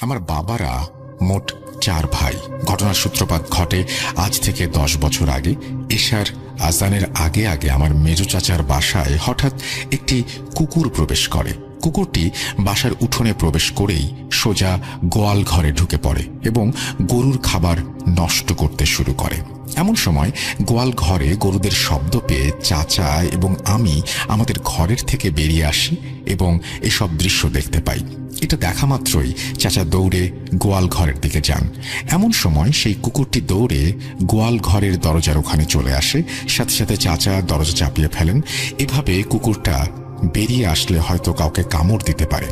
আমার বাবারা মোট চার ভাই। ঘটনার সূত্রপাত ঘটে আজ থেকে দশ বছর আগে। এশার আজানের আগে আগে আমার মেজো চাচার বাসায় হঠাৎ একটি কুকুর প্রবেশ করে। কুকুরটি বাসার উঠোনে প্রবেশ করেই সোজা গোয়াল ঘরে ঢুকে পড়ে এবং গরুর খাবার নষ্ট করতে শুরু করে। এমন সময় গোয়াল ঘরে গরুদের শব্দ পেয়ে চাচা এবং আমি আমাদের ঘরের থেকে বেরিয়ে আসি এবং এসব দৃশ্য দেখতে পাই। এটা দেখা মাত্রই চাচা দৌড়ে গোয়াল ঘরের দিকে যান। এমন সময় সেই কুকুরটি দৌড়ে গোয়াল ঘরের দরজার ওখানে চলে আসে। সাথে সাথে চাচা দরজা চাপিয়ে ফেলেন। এভাবে কুকুরটা বেরিয়ে আসলে হয়তো কাউকে কামড় দিতে পারে।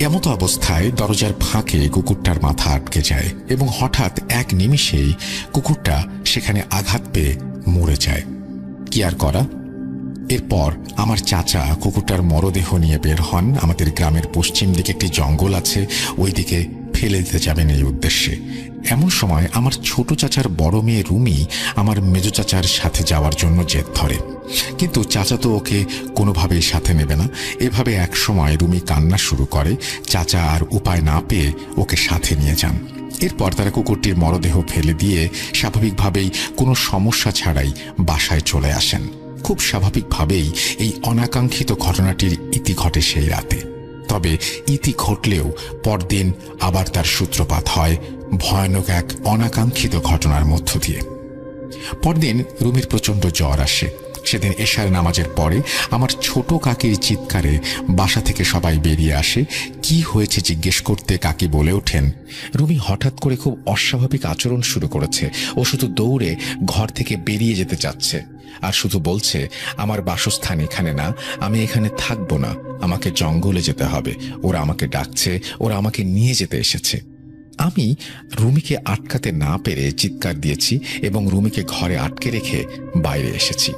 এমতো অবস্থায় দরজার ফাঁকে কুকুরটার মাথা আটকে যায় এবং হঠাৎ এক নিমিষেই কুকুরটা সেখানে আঘাত পেয়ে মরে যায়। কি আর করা? এরপর আমার চাচা কুকুরটার মরদেহ নিয়ে বের হন। আমাদের গ্রামের পশ্চিম দিকে একটি জঙ্গল আছে ওই দিকে ফেলে দিতে যাবেন এই উদ্দেশ্যে। এমন সময় আমার ছোট চাচার বড় মেয়ে রুমি আমার মেজো চাচার সাথে যাওয়ার জন্য জেদ ধরে। কিন্তু চাচা তো ওকে কোনোভাবেই সাথে নেবে না। এভাবে এক সময় রুমি কান্না শুরু করে। চাচা আর উপায় না পেয়ে ওকে সাথে নিয়ে যান। এরপর তারা কুকুরটির মরদেহ ফেলে দিয়ে স্বাভাবিকভাবেই কোনো সমস্যা ছাড়াই বাসায় চলে আসেন। খুব স্বাভাবিকভাবেই এই অনাকাঙ্ক্ষিত ঘটনাটির ইতি ঘটে সেই রাতে। তবে ইতি ঘটলেও পরদিন আবার তার সূত্রপাত হয় ভয়ানক এক অনাকাঙ্ক্ষিত ঘটনার মধ্য দিয়ে। পরদিন রুমির প্রচণ্ড জ্বর আসে। সেদিন এশার নামাজের পরে আমার ছোট কাকির চিৎকারে বাসা থেকে সবাই বেরিয়ে আসে, কি হয়েছে জিজ্ঞেস করতে? কাকি বলে ওঠেন, রুমি হঠাৎ করে খুব অস্বাভাবিক আচরণ শুরু করেছে। ও শুধু দৌড়ে ঘর থেকে বেরিয়ে যেতে চাচ্ছে। আর শুধু বলছে, আমার বাসস্থান এখানে না, আমি এখানে থাকব না, আমাকে জঙ্গলে যেতে হবে, ওরা আমাকে ডাকছে, ওরা আমাকে নিয়ে যেতে এসেছে। আমি রুমিকে আটকাতে না পেরে চিৎকার দিয়েছি এবং রুমিকে ঘরে আটকে রেখে বাইরে এসেছি।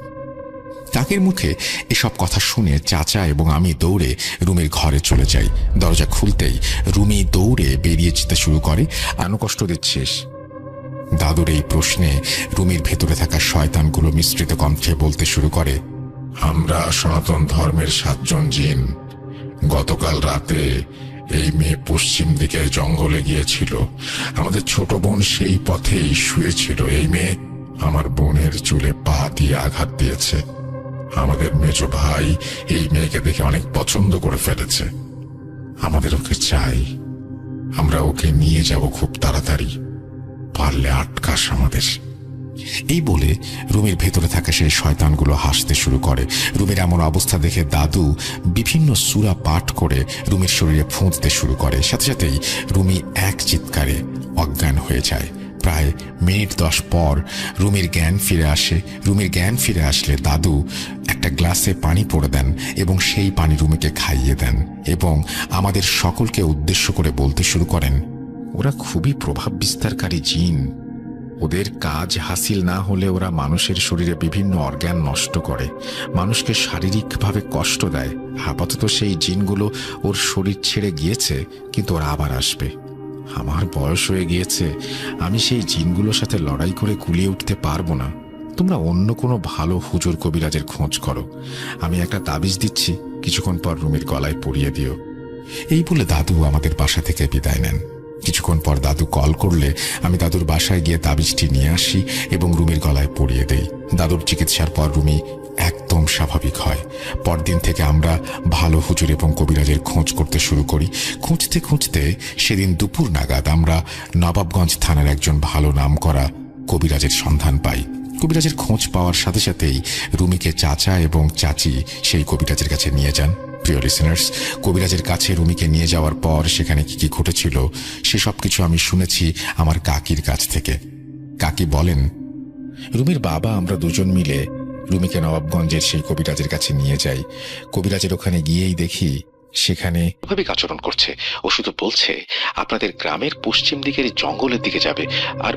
কাকের মুখে এসব কথা শুনে চাচা এবং আমি দৌড়ে রুমির ঘরে চলে যাই। দরজা খুলতেই রুমি দৌড়ে বেরিয়ে যেতে শুরু করে। আনো কষ্ট দিচ্ছিস দাদুর এই প্রশ্নে রুমির ভেতরে থাকা শয়তানগুলো মিশ্রিত কণ্ঠে বলতে শুরু করে, আমরা সনাতন ধর্মের সাতজন জিন। গতকাল রাতে এই মেয়ে পশ্চিম দিকের জঙ্গলে গিয়েছিল। আমাদের ছোট বোন সেই পথেই শুয়েছিল। এই মেয়ে আমার বোনের চুলে পা দিয়ে আঘাত দিয়েছে। আমাদের মেজ ভাই এই মেয়েকে দেখে অনেক পছন্দ করে ফেলেছে। আমাদের ওকে চাই। আমরা ওকে নিয়ে যাব খুব তাড়াতাড়ি। পারলে আটকাস আমাদের। এই বলে রুমের ভেতরে থাকা সেই শয়তানগুলো হাসতে শুরু করে। রুমের এমন অবস্থা দেখে দাদু বিভিন্ন সুরা পাঠ করে রুমের শরীরে ফুঁদতে শুরু করে। সাথে সাথেই রুমি এক চিৎকারে অজ্ঞান হয়ে যায়। প্রায় মিনিট দশ পর রুমির জ্ঞান ফিরে আসে। রুমির জ্ঞান ফিরে আসলে দাদু একটা গ্লাসে পানি পড়ে দেন এবং সেই পানি রুমিকে খাইয়ে দেন এবং আমাদের সকলকে উদ্দেশ্য করে বলতে শুরু করেন ওরা খুবই প্রভাব বিস্তারকারী জিন। ওদের কাজ হাসিল না হলে ওরা মানুষের শরীরে বিভিন্ন অর্গ্যান নষ্ট করে। মানুষকে শারীরিকভাবে কষ্ট দেয়। আপাতত সেই জিনগুলো ওর শরীর ছেড়ে গিয়েছে, কিন্তু ওরা আবার আসবে। আমার বয়স হয়ে গিয়েছে। আমি সেই জিনগুলোর সাথে লড়াই করে কুলিয়ে উঠতে পারব না। তোমরা অন্য কোনো ভালো হুজুর কবিরাজের খোঁজ করো। আমি একটা তাবিজ দিচ্ছি। কিছুক্ষণ পর রুমির গলায় পরিয়ে দিও। এই বলে দাদু আমাদের বাসা থেকে বিদায় নেন। কিছুক্ষণ পর দাদু কল করলে আমি দাদুর বাসায় গিয়ে তাবিজটি নিয়ে আসি এবং রুমির গলায় পরিয়ে দেই। দাদুর চিকিৎসার পর রুমি একদম স্বাভাবিক হয়। পরদিন থেকে আমরা ভালো হুজুর এবং কবিরাজের খোঁজ করতে শুরু করি। খুঁজতে খুঁজতে সেদিন দুপুর নাগাদ আমরা নবাবগঞ্জ থানার একজন ভালো নাম করা কবিরাজের সন্ধান পাই। কবিরাজের খোঁজ পাওয়ার সাথে সাথেই রুমিকে চাচা এবং চাচি সেই কবিরাজের কাছে নিয়ে যান। প্রিয় লিসেনার্স কবিরাজের কাছে রুমিকে নিয়ে যাওয়ার পর সেখানে কি কি ঘটেছিল সেসব কিছু আমি শুনেছি আমার কাকির কাছ থেকে। কাকি বলেন রুমির বাবা আমরা দুজন মিলে রুমিকে নবাবগঞ্জের সেই কবিরাজের কাছে নিয়ে যাই। কবিরাজের ওখানে গিয়েই দেখি সেখানে স্বাভাবিক আচরণ করছে। ও শুধু বলছে আপনাদের গ্রামের পশ্চিম দিকের জঙ্গলের দিকে যাবে আর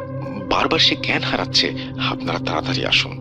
বারবার সে জ্ঞান হারাচ্ছে। আপনারা তাড়াতাড়ি আসুন।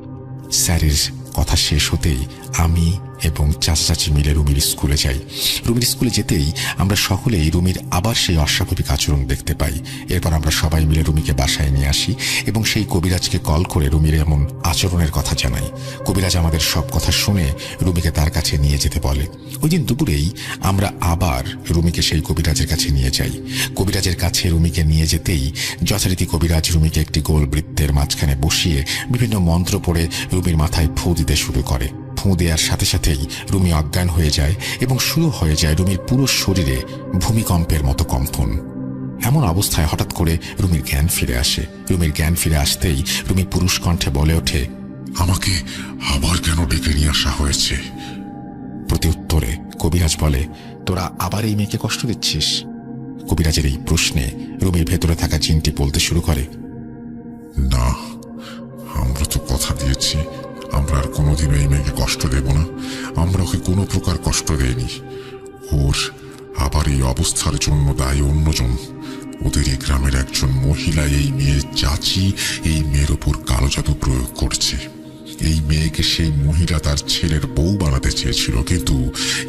স্যারের কথা শেষ হতেই আমি এবং চাচাচাচি মিলে রুমির স্কুলে যাই। রুমির স্কুলে যেতেই আমরা সকলেই রুমির আবার সেই অস্বাভাবিক আচরণ দেখতে পাই। এরপর আমরা সবাই মিলে রুমিকে বাসায় নিয়ে আসি এবং সেই কবিরাজকে কল করে রুমির এমন আচরণের কথা জানাই। কবিরাজ আমাদের সব কথা শুনে রুমিকে তার কাছে নিয়ে যেতে বলে। ওই দিন দুপুরেই আমরা আবার রুমিকে সেই কবিরাজের কাছে নিয়ে যাই। কবিরাজের কাছে রুমিকে নিয়ে যেতেই যথারীতি কবিরাজ রুমিকে একটি গোল বৃত্তের মাঝখানে বসিয়ে বিভিন্ন মন্ত্র পড়ে রুমির মাথায় ফু দিতে শুরু করে। ফু দেওয়ার সাথে সাথেই রুমি অজ্ঞান হয়ে যায় এবং শুরু হয়ে যায় রুমির পুরো শরীরে ভূমিকম্পের মতো কম্পন। এমন অবস্থায় হঠাৎ করে রুমির জ্ঞান ফিরে আসে। রুমির জ্ঞান ফিরে আসতেই রুমি পুরুষ কণ্ঠে বলে ওঠে, আমাকে আবার কেন ডেকে নিয়ে আসা হয়েছে? প্রতি উত্তরে কবিরাজ বলে, তোরা আবার এই মেয়েকে কষ্ট দিচ্ছিস? কবিরাজের এই প্রশ্নে রুমির ভেতরে থাকা চিনটি বলতে শুরু করে আমরা আর কোনোদিন এই মেয়েকে কষ্ট দেব না। আমরা ওকে কোনো প্রকার কষ্ট দেয়নি ওর আবার এই অবস্থার জন্য দায়ী অন্যজন। ওদের এই গ্রামের একজন মহিলা, এই মেয়ের চাচি, এই মেয়ের ওপর কালো জাদু প্রয়োগ করছে। এই মেয়েকে সেই মহিলা তার ছেলের বউ বানাতে চেয়েছিল, কিন্তু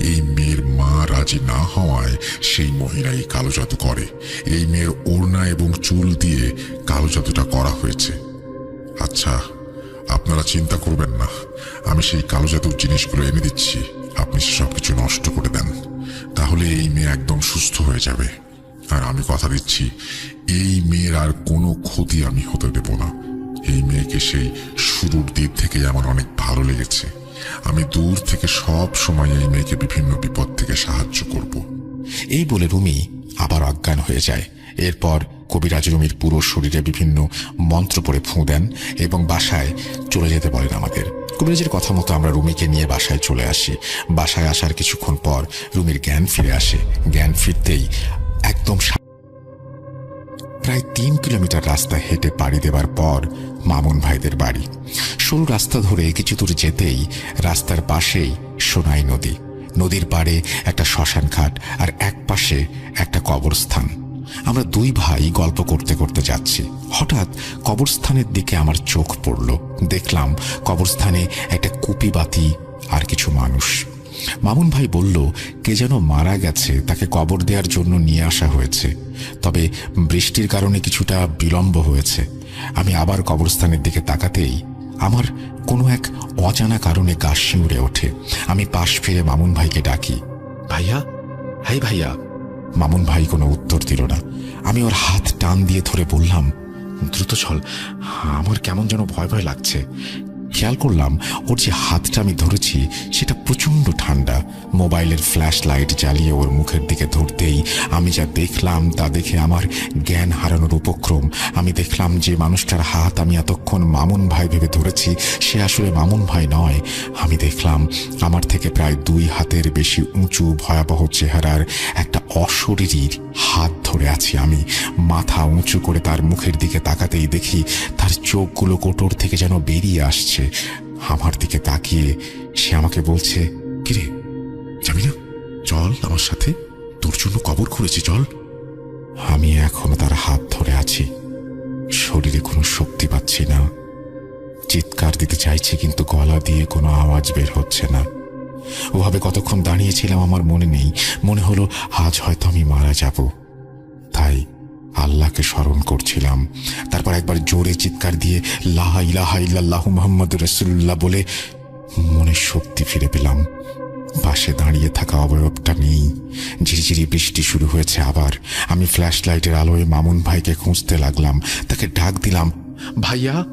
এই মেয়ের মা রাজি না হওয়ায় সেই মহিলা এই কালো জাদু করে। এই মেয়ের ওড়না এবং চুল দিয়ে কালো জাদুটা করা হয়েছে। আচ্ছা আপনারা চিন্তা করবেন না। আমি সেই কালো জাদুর জিনিসগুলো এনে দিচ্ছি। আপনি সবকিছু নষ্ট করে দেন। তাহলে এই মেয়ে একদম সুস্থ হয়ে যাবে। আর আমি কথা দিচ্ছি, এই মেয়ের আর কোনো ক্ষতি আমি হতে দেব না। এই মেয়েকে সেই শুরুর দিক থেকে আমার অনেক ভালো লেগেছে। আমি দূর থেকে সব সময় এই মেয়েকে বিভিন্ন বিপদ থেকে সাহায্য করব। এই বলে রুমি আবার অজ্ঞান হয়ে যায়। এরপর কবিরাজ রুমির পুরো শরীরে বিভিন্ন মন্ত্র পড়ে ফুঁ দেন এবং বাসায় চলে যেতে বলেন আমাদের। কবিরাজের কথা মতো আমরা রুমিকে নিয়ে বাসায় চলে আসি। বাসায় আসার কিছুক্ষণ পর রুমির জ্ঞান ফিরে আসে। জ্ঞান ফিরতেই একদম প্রায় তিন কিলোমিটার রাস্তা হেঁটে পাড়ি দেবার পর মামুন ভাইদের বাড়ি। সরু রাস্তা ধরে কিছু দূর যেতেই রাস্তার পাশেই সোনাই নদী। নদীর পাড়ে একটা শ্মশান ঘাট আর এক পাশে একটা কবরস্থান। আমরা দুই ভাই গল্প করতে করতে যাচ্ছি। হঠাৎ কবরস্থানের দিকে আমার চোখ পড়ল। দেখলাম কবরস্থানে একটা কুপি বাতি আর কিছু মানুষ। মামুন ভাই বলল, কে যেন মারা গেছে, তাকে কবর দেওয়ার জন্য নিয়ে আসা হয়েছে। তবে বৃষ্টির কারণে কিছুটা বিলম্ব হয়েছে। আমি আবার কবরস্থানের দিকে তাকাতেই আমার কোনো এক অজানা কারণে গা শিউরে ওঠে। আমি পাশ ফিরে মামুন ভাইকে ডাকি, ভাইয়া, হাই ভাইয়া মামুন ভাই কোনো উত্তর দিল না। আমি ওর হাত টান দিয়ে ধরে বললাম দ্রুত চল আমার কেমন যেন ভয় ভয় লাগছে। খেয়াল করলাম, ওর যে হাতটা আমি ধরেছি, সেটা প্রচণ্ড ঠান্ডা। মোবাইলের ফ্ল্যাশ লাইট জ্বালিয়ে ওর মুখের দিকে ধরতেই আমি যা দেখলাম তা দেখে আমার জ্ঞান হারানোর উপক্রম। আমি দেখলাম যে মানুষটার হাত আমি এতক্ষণ মামুন ভাই ভেবে ধরেছি, সে আসলে মামুন ভাই নয়। আমি দেখলাম আমার থেকে প্রায় দুই হাতের বেশি উঁচু ভয়াবহ চেহারার একটা অশরীরীর হাত ধরে আছি আমি। মাথা উঁচু করে তার মুখের দিকে তাকাতেই দেখি তার চোখগুলো কোটর থেকে যেন বেরিয়ে আসছে। আমার দিকে তাকিয়ে সে আমাকে বলছে, কিরে যাবি না, চল আমার সাথে, তোর জন্য কবর খুঁড়েছি চল। আমি এখনও তার হাত ধরে আছি। শরীরে কোনো শক্তি পাচ্ছি না। চিৎকার দিতে চাইছি, কিন্তু গলা দিয়ে কোনো আওয়াজ বের হচ্ছে না। ওভাবে কতক্ষণ দাঁড়িয়েছিলাম আমার মনে নেই। মনে হলো আজ হয়তো আমি মারা যাব। তাই আল্লাহকে স্মরণ করছিলাম। তারপর একবার জোরে চিৎকার দিয়ে লাহা ইলাহা ইল্লাল্লাহু মোহাম্মদ রসুল্লাহ বলে মনে শক্তি ফিরে পেলাম। পাশে দাঁড়িয়ে থাকা অবয়বটা নেই। ঝিরিঝিরি বৃষ্টি শুরু হয়েছে আবার। আমি ফ্ল্যাশ লাইটের আলোয় মামুন ভাইকে খুঁজতে লাগলাম। তাকে ডাক দিলাম, ভাইয়া?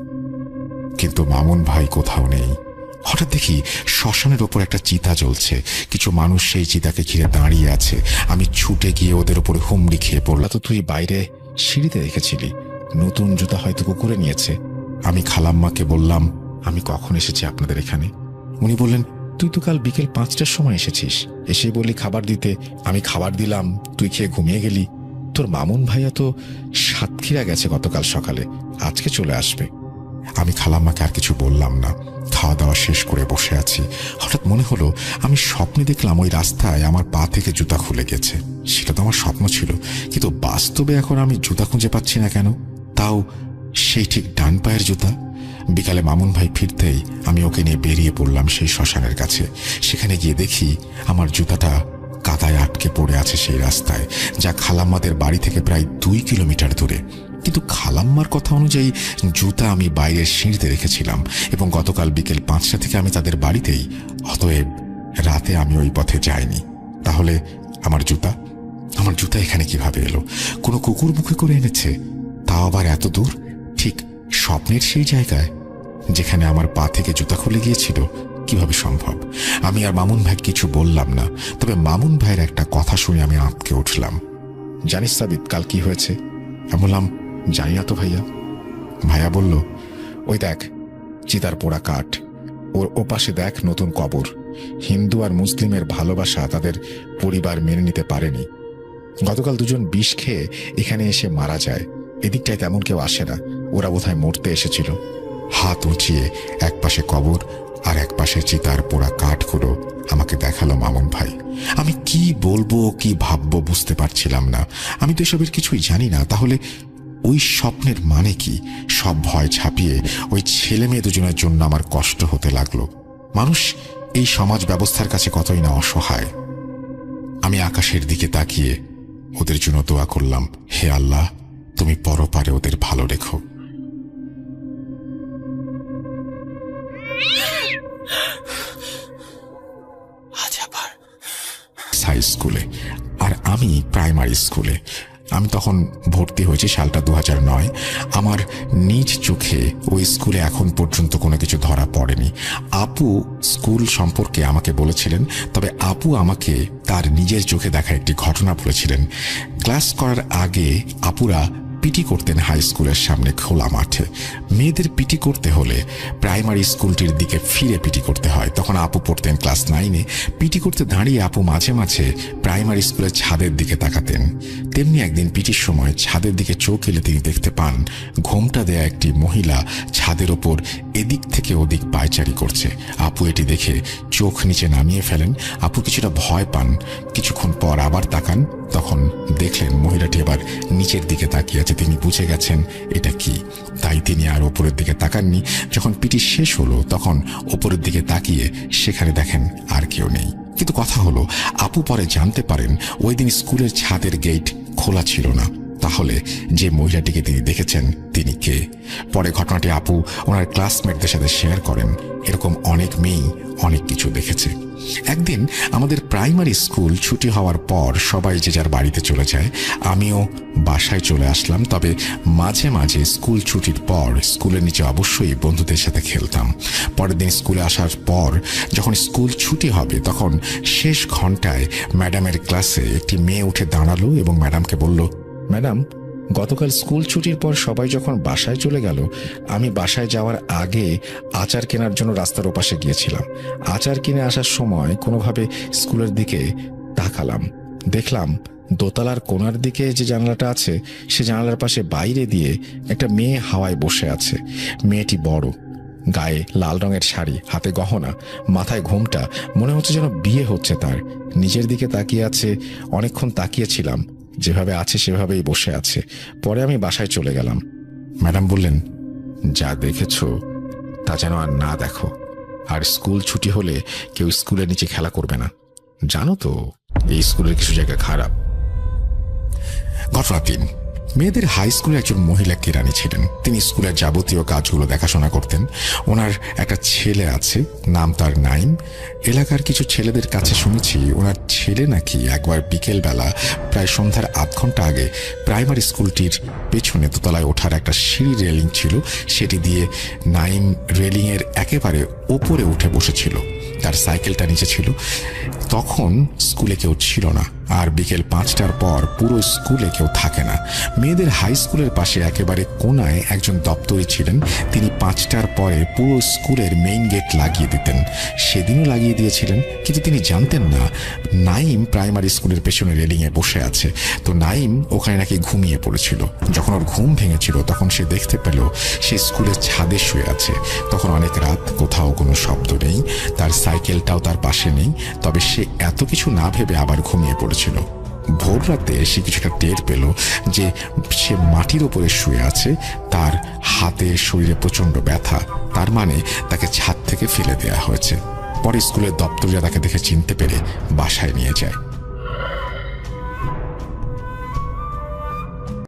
কিন্তু মামুন ভাই কোথাও নেই। হঠাৎ দেখি শ্মশানের ওপর একটা চিতা জ্বলছে। কিছু মানুষ সেই চিতাকে ঘিরে দাঁড়িয়ে আছে। আমি ছুটে গিয়ে ওদের উপরে হুমড়ি খেয়ে পড়লাম। তো তুই বাইরে সিঁড়িতে রেখেছিলি। নতুন জুতা হয়তো কুকুরে নিয়েছে। আমি খালাম্মাকে বললাম, আমি কখন এসেছি আপনাদের এখানে? উনি বললেন, তুই তো কাল বিকেল পাঁচটার সময় এসেছিস। এসে বললি খাবার দিতে। আমি খাবার দিলাম। তুই খেয়ে ঘুমিয়ে গেলি। তোর মামুন ভাইয়া তো সাতক্ষীরা গেছে গতকাল সকালে। আজকে চলে আসবে। আমি খালাম্মাকে আর কিছু বললাম না। খাওয়া দাওয়া শেষ করে বসে আছি। হঠাৎ মনে হলো, আমি স্বপ্নে দেখলাম ওই রাস্তায় আমার পা থেকে জুতা খুলে গেছে। সেটা তো আমার স্বপ্ন ছিল, কিন্তু বাস্তবে এখন আমি জুতা খুঁজে পাচ্ছি না কেন? তাও সেই ঠিক ডান পায়ের জুতা? বিকালে মামুন ভাই ফিরতেই আমি ওকে নিয়ে বেরিয়ে পড়লাম সেই শ্মশানের কাছে। সেখানে গিয়ে দেখি আমার জুতাটা কাদায় আটকে পড়ে আছে সেই রাস্তায়, যা খালাম্মাদের বাড়ি থেকে প্রায় দুই কিলোমিটার দূরে। কিন্তু খালাম্মার কথা অনুযায়ী জুতা আমি বাইরের সিঁড়িতে রেখেছিলাম এবং গতকাল বিকেল পাঁচটা থেকে আমি তাদের বাড়িতেই, অতএব রাতে আমি ওই পথে যাইনি। তাহলে আমার জুতা? আমার জুতা এখানে কীভাবে এলো? কোনো কুকুর মুখে করে এনেছে? তাও আবার এত দূর? ঠিক স্বপ্নের সেই জায়গায় যেখানে আমার পা থেকে জুতা খুলে গিয়েছিল, কীভাবে সম্ভব? আমি আর মামুন ভাই কিছু বললাম না, তবে মামুন ভাইয়ের একটা কথা শুনে আমি আঁতকে উঠলাম। জানিস সাবিত, কাল কি হয়েছে? আমি বললাম জানি না তো ভাইয়া। ভাইয়া বলল, ওই দেখ, চিতার পোড়া কাঠ। ওর ওপাশে দেখ নতুন কবর। হিন্দু আর মুসলিমের ভালোবাসা তাদের পরিবার মেনে নিতে পারেনি। গতকাল দুজন বিষ খেয়ে এখানে এসে মারা যায়। এদিকটায় তেমন কেউ আসে না। ওরা বোধহয় মরতে এসেছিল। হাত উঁচিয়ে এক পাশে কবর আর এক পাশে চিতার পোড়া কাঠগুলো আমাকে দেখাল মামুন ভাই। আমি কি বলব, কি ভাববো বুঝতে পারছিলাম না। আমি তো এসবের কিছুই জানি না। তাহলে ওই স্বপ্নের মানে কি? সব ভয় ছাপিয়ে ওই ছেলে মেয়ে দুজনের জন্য আমার কষ্ট হতে লাগল। মানুষ এই সমাজ ব্যবস্থার কাছে কতই না অসহায়। আমি আকাশের দিকে তাকিয়ে ওদের জন্য দোয়া করলাম হে আল্লাহ তুমি পরপারে ওদের ভালো রেখো। হাই স্কুলে আর আমি প্রাইমারি স্কুলে। আমি তখন ভর্তি হয়েছি সালটা দু নয়। আমার নিজ চোখে ওই স্কুলে এখন পর্যন্ত কোনো কিছু ধরা পড়েনি। আপু স্কুল সম্পর্কে আমাকে বলেছিলেন, তবে আপু আমাকে তার নিজের চোখে দেখা একটি ঘটনা বলেছিলেন। ক্লাস করার আগে আপুরা পিটি করতেন হাই স্কুলের সামনে খোলা মাঠে। মেয়েদের পিটি করতে হলে প্রাইমারি স্কুলটির দিকে ফিরে পিটি করতে হয়। তখন আপু পড়তেন ক্লাস নাইনে। পিটি করতে দাঁড়িয়ে আপু মাঝে মাঝে প্রাইমারি স্কুলের ছাদের দিকে তাকাতেন। তেমনি একদিন পিটির সময় ছাদের দিকে চোখ এলে তিনি দেখতে পান, ঘোমটা দেয়া একটি মহিলা ছাদের ওপর এদিক থেকে ওদিক পায়চারি করছে। আপু এটি দেখে চোখ নিচে নামিয়ে ফেলেন। আপু কিছুটা ভয় পান। কিছুক্ষণ পর আবার তাকান। তখন দেখলেন মহিলাটি এবার নিচের দিকে তাকিয়ে আছে তিনি বুঝে গেছেন এটা কি, তাই তিনি আর ওপরের দিকে তাকাননি। যখন পিটি শেষ হলো, তখন ওপরের দিকে তাকিয়ে সেখানে দেখেন আর কেউ নেই। কিন্তু কথা হলো, আপু পরে জানতে পারেন, ওই দিন স্কুলের ছাদের গেট খোলা ছিল না। তাহলে যে মহিলাটিকে তিনি দেখেছেন, তিনি কে? পরে ঘটনাটি আপু ওনার ক্লাসমেটদের সাথে শেয়ার করেন। এরকম অনেক মেয়েই অনেক কিছু দেখেছে। একদিন আমাদের প্রাইমারি স্কুল ছুটি হওয়ার পর সবাই যে যার বাড়িতে চলে যায়, আমিও বাসায় চলে আসলাম। তবে মাঝে মাঝে স্কুল ছুটির পর স্কুলের নিচে অবশ্যই বন্ধুদের সাথে খেলতাম। পরের দিন স্কুলে আসার পর যখন স্কুল ছুটি হবে, তখন শেষ ঘন্টায় ম্যাডামের ক্লাসে একটি মেয়ে উঠে দাঁড়াল এবং ম্যাডামকে বলল, ম্যাডাম গতকাল স্কুল ছুটির পর সবাই যখন বাসায় চলে গেল, আমি বাসায় যাওয়ার আগে আচার কেনার জন্য রাস্তার ওপাশে গিয়েছিলাম। আচার কিনে আসার সময় কোনোভাবে স্কুলের দিকে তাকালাম। দেখলাম দোতলার কোনার দিকে যে জানালাটা আছে, সে জানালার পাশে বাইরে দিয়ে একটা মেয়ে হাওয়ায় বসে আছে। মেয়েটি বড়, গায়ে লাল রঙের শাড়ি, হাতে গহনা, মাথায় ঘোমটা, মনে হচ্ছে যেন বিয়ে হচ্ছে তার। নিজের দিকে তাকিয়ে আছে, অনেকক্ষণ তাকিয়েছিলাম যেভাবে আছে, সেভাবেই বসে আছে। পরে আমি বাসায় চলে গেলাম। ম্যাডাম বললেন, যা দেখেছ, তা যেন আর না দেখো। আর স্কুল ছুটি হলে কেউ স্কুলের নিচে খেলা করবে না। জানো তো, এই স্কুলের কিছু জায়গা খারাপ। ঘটনা তিন মেয়েদের হাই স্কুলে একজন মহিলা কেরানি ছিলেন। তিনি স্কুলের যাবতীয় কাজগুলো দেখাশোনা করতেন। ওনার একটা ছেলে আছে, নাম তার নাইম। এলাকার কিছু ছেলেদের কাছে শুনেছি, ওনার ছেলে নাকি একবার বিকেলবেলা প্রায় সন্ধ্যার আধ ঘণ্টা আগে প্রাইমারি স্কুলটির পেছনে দোতলায় ওঠার একটা সিঁড়ি রেলিং ছিল। সেটি দিয়ে নাইম রেলিংয়ের একেবারে ওপরে উঠে বসেছিল। তার সাইকেলটা নিচে ছিল। তখন স্কুলে কেউ ছিল না। আর বিকেল পাঁচটার পর পুরো স্কুলে কেউ থাকে না। মেয়েদের হাই স্কুলের পাশে একেবারে কোনায় একজন দপ্তরি ছিলেন। তিনি পাঁচটার পরে পুরো স্কুলের মেইন গেট লাগিয়ে দিতেন। সেদিনও লাগিয়ে দিয়েছিলেন, কিন্তু তিনি জানতেন না নাইম প্রাইমারি স্কুলের পেছনে রেলিংয়ে বসে আছে। তো নাইম ওখানে নাকি ঘুমিয়ে পড়েছিল। যখন ওর ঘুম ভেঙেছিল, তখন সে দেখতে পেল সে স্কুলের ছাদে শুয়ে আছে। তখন অনেক রাত, কোথাও কোনো শব্দ নেই, তার সাইকেলটাও তার পাশে নেই। তবে সে এত কিছু না ভেবে আবার ঘুমিয়ে পড়েছিল ভোর রাতে সে কিছুটা টের পেল যে সে মাটির ওপরে শুয়ে আছে, তার হাতে শরীরে প্রচণ্ড ব্যথা। তার মানে তাকে ছাদ থেকে ফেলে দেওয়া হয়েছে। পরে স্কুলের দপ্তরিরা তাকে দেখে চিনতে পেরে বাসায় নিয়ে যায়।